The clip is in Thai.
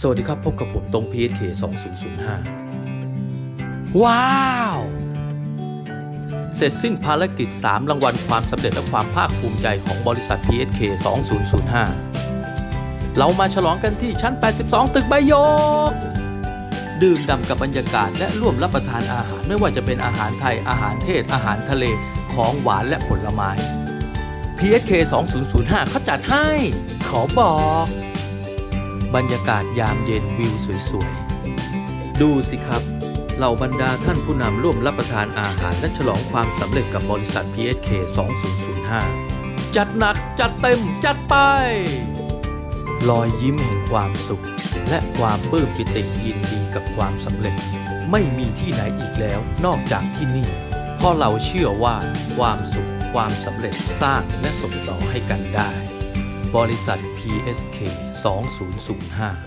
สวัสดีครับพบกับผมตรง PSK 2005 ว้าว เสร็จสิ้นภารกิจ 3 รางวัลความสำเร็จและความภาคภูมิใจของบริษัท PSK 2005 เรามาฉลองกันที่ชั้น 82 ตึกใบโยก ดื่มด่ำกับบรรยากาศและร่วมรับประทานอาหารไม่ว่าจะเป็นอาหารไทย อาหารเทศ อาหารทะเล ของหวานและผลไม้ PSK 2005เขาจัดให้ ขอบอก บรรยากาศยามเย็นวิวสวยๆ ดูสิครับ เหล่าบรรดาท่านผู้นำร่วมรับประทานอาหารและฉลองความสำเร็จกับบริษัท PSK 2005 จัดหนักจัดเต็มจัดไป รอยยิ้มแห่งความสุข และความปลื้มปิติยินดีกับความสำเร็จ ไม่มีที่ไหนอีกแล้วนอกจากที่นี่ เพราะเราเชื่อว่าความสุขความสำเร็จสร้างและส่งต่อให้กันได้ บริษัท PSK 2005